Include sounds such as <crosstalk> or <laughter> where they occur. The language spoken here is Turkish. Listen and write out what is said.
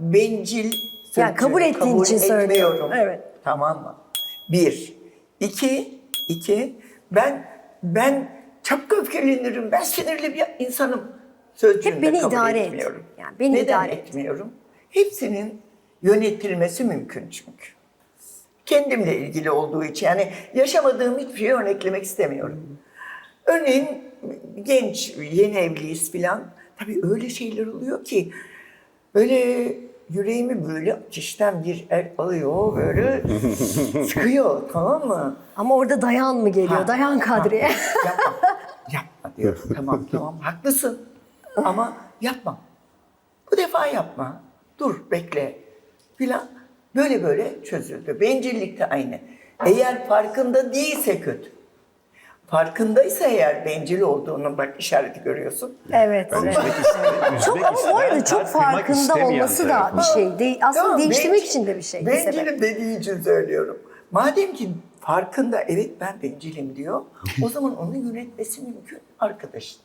bencil Yani kabul ettiğin için söylüyorum. etmiyorum. Evet. Tamam mı? Bir. İki. iki. Ben ben çok öfkelenirim. Ben sinirli bir insanım. Sözcüğünü Hep beni kabul idare et. etmiyorum. Yani beni Neden idare et. etmiyorum? Hepsinin yönetilmesi mümkün çünkü. Kendimle ilgili olduğu için yani yaşamadığım hiçbir şeyi örneklemek istemiyorum. Örneğin genç, yeni evliyiz filan. Tabii öyle şeyler oluyor ki böyle yüreğimi böyle ateşten bir el alıyor böyle <laughs> sıkıyor tamam mı? Ama orada dayan mı geliyor? Ha, dayan Kadriye. yapma, yapma diyor. <laughs> tamam tamam haklısın ama yapma. Bu defa yapma. Dur bekle filan. Böyle böyle çözüldü. Bencillik de aynı. Eğer farkında değilse kötü. Farkındaysa eğer bencil olduğunu bak işareti görüyorsun. evet. evet. Çok ama bu arada çok farkında olması da bir şey değil. Aslında Tamam, değiştirmek için de bir şey. Bencilim dediği için söylüyorum. Madem ki farkında evet ben bencilim diyor. o zaman onu yönetmesi mümkün arkadaşın.